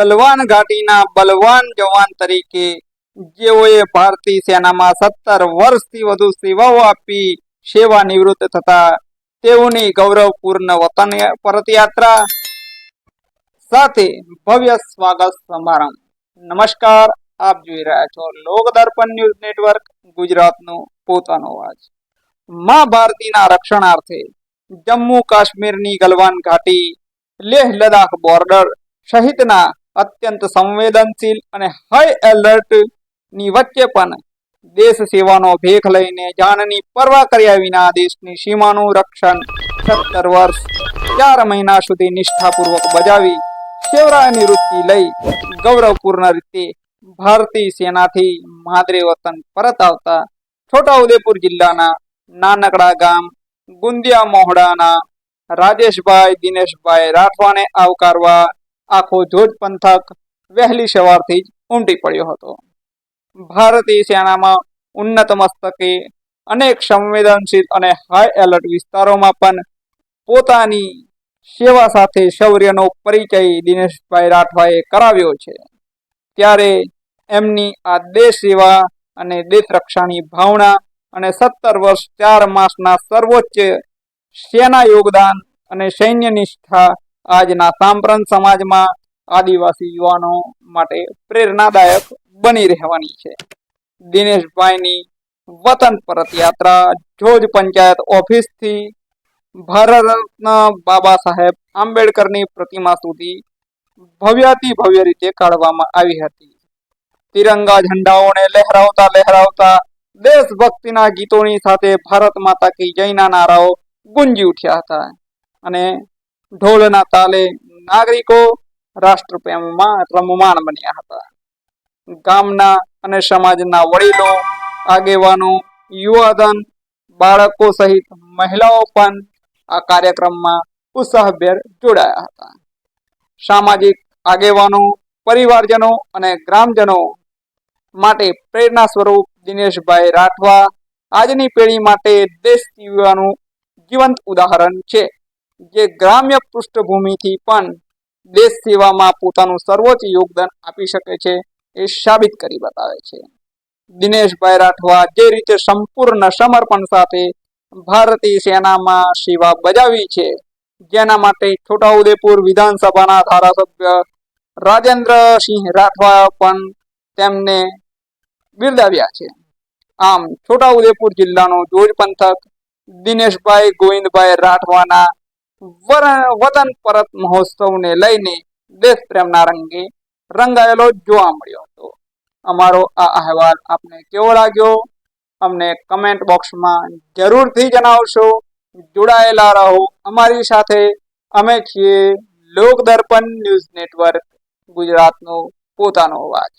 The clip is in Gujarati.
ગલવાન ઘાટીના બલવાન જવાન તરીકે જેઓએ ભારતીય સેનામાં સત્તર વર્ષથી વધુ સેવાઓ આપી, સેવા નિવૃત્ત થતા તેઓની ગૌરવપૂર્ણ વતન પરતયાત્રા સાથે ભવ્ય સ્વાગત સમારંભ. નમસ્કાર, આપ જોઈ રહ્યા છો લોક દર્પણ ન્યૂઝ નેટવર્ક, ગુજરાતનું પોતાનો અવાજ. માં ભારતીના રક્ષણાર્થે જમ્મુ કાશ્મીરની ગલવાન ઘાટી લેહ લદાખ બોર્ડર સહિતના અત્યંત સંવેદનશીલ અને હાઈ એલર્ટની વચ્ચે પણ દેશ સેવાનો ભેખ લઈને જાનની પરવા કર્યા વિના દેશની સીમાનું રક્ષણ સત્તર વર્ષ, ચાર મહિના સુધી નિષ્ઠાપૂર્વક બજાવી સેવરાય નિવૃત્તિ લઈ ગૌરવપૂર્ણ રીતે ભારતીય સેનાથી માદરે વતન પરત આવતા છોટાઉદેપુર જિલ્લાના નાનકડા ગામ ગુંદિયા મોહડાના રાજેશભાઈ, દિનેશભાઈ રાઠવાને આવકારવા આખો જોજ પંથક વહેલી સવારથી જ ઉમટી પડ્યો હતો. ભારતીય સેનામાં ઉન્નત મસ્તકે અનેક સંવેદનશીલ અને હાઈ એલર્ટ વિસ્તારોમાં પણ પોતાની સેવા સાથે શૌર્યનો પરિચય દિનેશભાઈ રાઠવાએ કરાવ્યો છે. ત્યારે એમની આ દેશ સેવા અને દેશ રક્ષાની ભાવના અને સત્તર વર્ષ ચાર માસના સર્વોચ્ચ સેના યોગદાન અને સૈન્ય નિષ્ઠા આજના સાંપ્રત સમાજમાં આદિવાસી યુવાનો માટે પ્રેરણાદાયક બની રહેવાની છે. દિનેશભાઈની વતન પરત યાત્રા જોજ પંચાયત ઓફિસથી ભારત બાબા સાહેબ આંબેડકરની પ્રતિમા સુધી ભવ્યાતિ ભવ્ય રીતે કાઢવામાં આવી હતી. તિરંગા ઝંડાઓને લહેરાવતા લહેરાવતા દેશભક્તિના ગીતોની સાથે ભારત માતા કી જયના નારાઓ ગુંજી ઉઠ્યા હતા અને ઢોલના તાલે નાગરિકો રાષ્ટ્રપ્રેમમાં રમમાણ બન્યા હતા ગામના અને સમાજના વડીલો આગેવાનો યુવાધન બાળકો સહિત મહિલાઓ પણ આ કાર્યક્રમમાં ઉત્સાહભેર જોડાયા હતા સામાજિક આગેવાનો પરિવારજનો અને ગ્રામજનો માટે પ્રેરણા સ્વરૂપ દિનેશભાઈ રાઠવા આજની પેઢી માટે દેશ જીવવાનું જીવંત ઉદાહરણ છે જે ગ્રામ્ય પૃષ્ઠભૂમિથી પણ દેશ સેવામાં પોતાનું સર્વોચ્ચ યોગદાન આપી શકે છે એ સાબિત કરી બતાવે છે. દિનેશભાઈ રાઠવા જે રીતે સંપૂર્ણ સમર્પણ સાથે ભારતીય સેનામાં સેવા બજાવી છે, જેના માટે છોટાઉદેપુર વિધાનસભાના ધારાસભ્ય રાજેન્દ્રસિંહ રાઠવા પણ તેમને બિરદાવ્યા છે. આમ છોટાઉદેપુર જિલ્લાનો જોજ પંથક દિનેશભાઈ ગોવિંદભાઈ રાઠવાના વતન પરત મહોત્સવને લઈને દેશ પ્રેમના રંગે રંગાયેલો જોવા મળ્યો હતો. અમારો આ અહેવાલ આપને કેવો લાગ્યો? અમને કમેન્ટ બોક્સમાં જરૂરથી જણાવશો. જોડાયેલા રહો અમારી સાથે. અમે છીએ લોક દર્પણ ન્યૂઝ નેટવર્ક, ગુજરાતનો પોતાનો અવાજ.